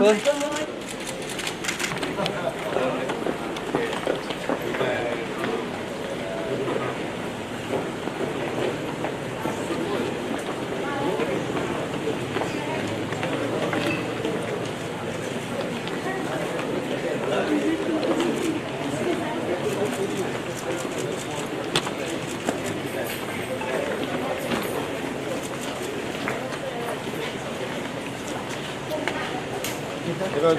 돈. 这个个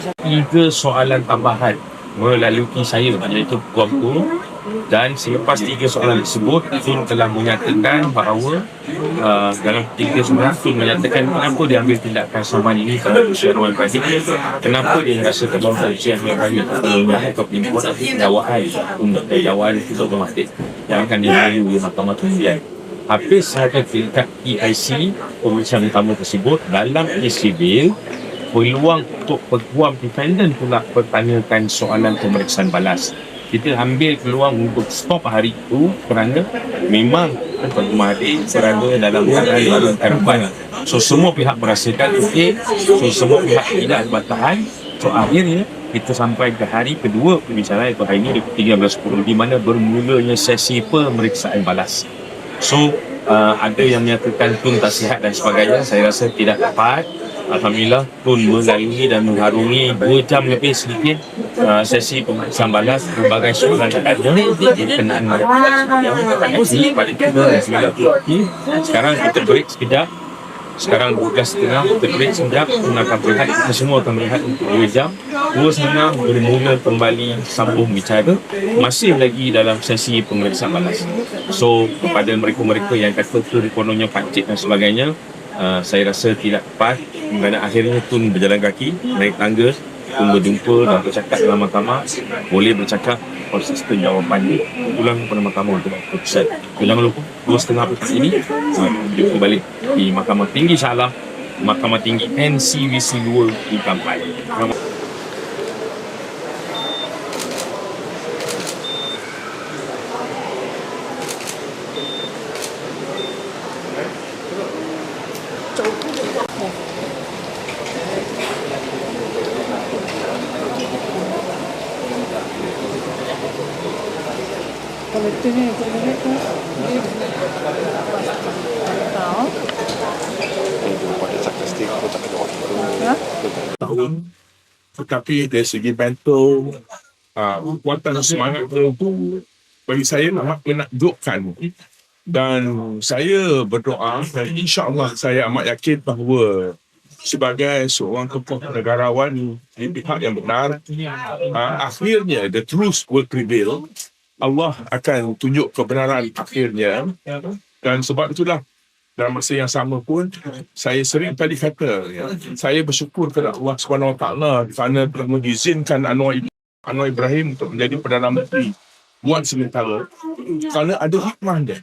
tiga soalan tambahan melalui saya iaitu Puan dan selepas tiga soalan tersebut Tun telah menyatakan bahawa uh, dalam tiga soalan Tun menyatakan kenapa dia ambil tindakan saman ini terhadap Syarwan Ibrahim. Kenapa dia rasa terlalu Syarwan Ibrahim? Melakukan penipuan dakwaan untuk dakwaan itu otomatik yang akan diberi oleh Mahkamah Tufian Hafiz ada tingkat EIC pemeriksaan utama tersebut dalam kes sibil peluang untuk peguam defendant pula pertanyakan soalan pemeriksaan balas. Kita ambil peluang untuk stop hari itu kerana memang Tuan Mahathir berada dalam keadaan keadaan So semua pihak merasakan okey, so semua pihak tidak bertahan. So akhirnya kita sampai ke hari kedua pembicaraan iaitu hari ini 13.10 di mana bermulanya sesi pemeriksaan balas. So uh, ada yang menyatakan Tun tak sihat dan sebagainya. Saya rasa tidak tepat. Alhamdulillah Tun melalui dan mengharungi 2 jam lebih sedikit uh, sesi pemeriksaan balas berbagai soalan yang ada berkenaan pada kita dan sekarang kita break sekejap sekarang 12.30 kita break sekejap Tun akan berehat kita semua akan berehat untuk 2 jam 2.30 bermula kembali sambung bicara masih lagi dalam sesi pemeriksaan balas so kepada mereka-mereka yang kata tu kononnya pancit dan sebagainya uh, saya rasa tidak tepat kerana akhirnya Tun berjalan kaki naik tangga Tun berjumpa dan bercakap dalam mahkamah. Boleh bercakap konsisten jawapan dia. Pulang kepada mahkamah untuk keputusan. Jangan lupa dua setengah pekan ini jumpa balik di mahkamah tinggi Shah Alam Mahkamah Tinggi NCVC 2 di Kampai. Tu. Ha? tahun tetapi dari segi mental uh, kekuatan semangat itu bagi saya amat menakjubkan dan saya berdoa dan insyaAllah saya amat yakin bahawa sebagai seorang tokoh negarawan di pihak yang benar uh, akhirnya the truth will prevail Allah akan tunjuk kebenaran akhirnya. Dan sebab itulah dalam masa yang sama pun saya sering tadi kata ya, saya bersyukur kepada Allah Subhanahu Wa Taala kerana telah mengizinkan Anwar Anwar Ibrahim untuk menjadi Perdana Menteri buat sementara. Kerana ada hikmah dia.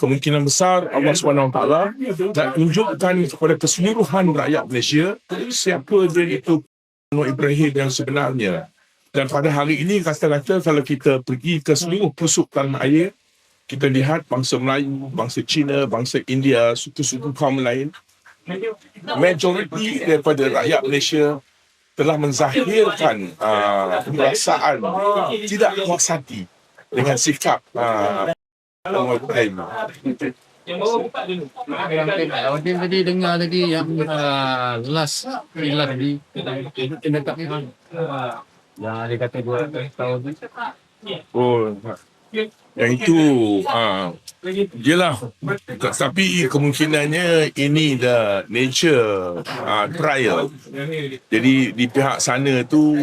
Kemungkinan besar Allah Taala nak tunjukkan kepada keseluruhan rakyat Malaysia siapa dia itu Anwar Ibrahim yang sebenarnya dan pada hari ini kata-kata kalau kita pergi ke seluruh pusuk tanah air kita lihat bangsa Melayu, bangsa Cina, bangsa India, suku-suku kaum lain, majoriti daripada rakyat Malaysia telah menzahirkan uh, perasaan tidak puas hati dengan sikap uh, Anwar Ibrahim. Awak tadi dengar tadi yang uh, last pilar tadi kena tak yang dia kata dua tahun tu. Oh, yang itu uh, jelah tapi kemungkinannya ini the nature uh, trial. Jadi di pihak sana tu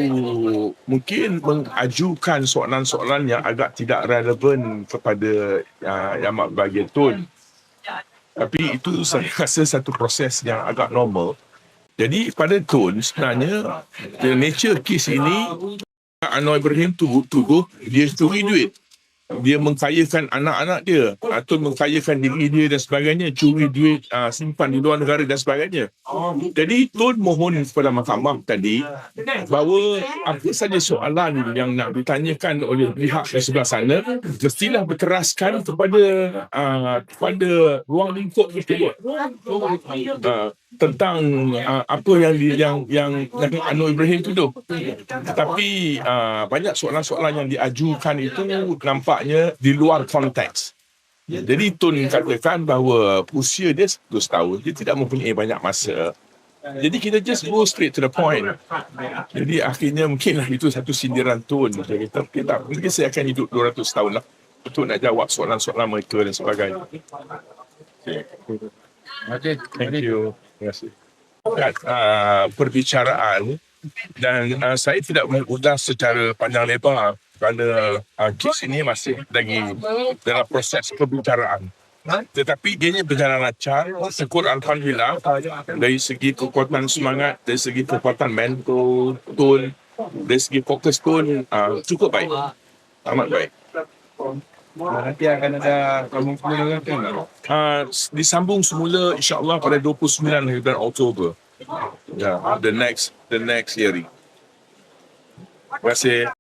mungkin mengajukan soalan-soalan yang agak tidak relevan kepada uh, yang mak bahagian tun. Tapi itu saya rasa satu proses yang agak normal Jadi pada Tun sebenarnya the nature case ini Anwar Ibrahim tu tuduh dia curi duit. Dia mengkayakan anak-anak dia atau mengkayakan diri dia dan sebagainya, curi duit uh, simpan di luar negara dan sebagainya. Jadi Tun mohon kepada mahkamah tadi bahawa apa saja soalan yang nak ditanyakan oleh pihak di sebelah sana mestilah berteraskan kepada uh, kepada ruang lingkup tersebut uh, tentang uh, apa yang di, yang yang Anwar Ibrahim tuduh. Tetapi uh, banyak soalan-soalan yang diajukan itu nampaknya di luar konteks. Jadi Tun katakan bahawa usia dia 100 tahun, dia tidak mempunyai banyak masa. Jadi kita just go straight to the point. Jadi akhirnya mungkinlah itu satu sindiran Tun. Dia kata, "Okay, tak, mungkin saya akan hidup 200 tahun lah. Untuk nak jawab soalan-soalan mereka dan sebagainya. Okay. Okey. Thank you. Terima kasih. Uh, perbicaraan dan uh, saya tidak mengulas secara panjang lebar kerana uh, kes ini masih lagi dalam proses perbicaraan. Tetapi dia berjalan lancar, syukur Alhamdulillah dari segi kekuatan semangat, dari segi kekuatan mental, tone, dari segi fokus pun uh, cukup baik. Amat baik. Nanti akan ada kamu semula kan? Uh, disambung semula insyaAllah pada 29 bulan Oktober. Yeah, the next the next hearing. Terima kasih.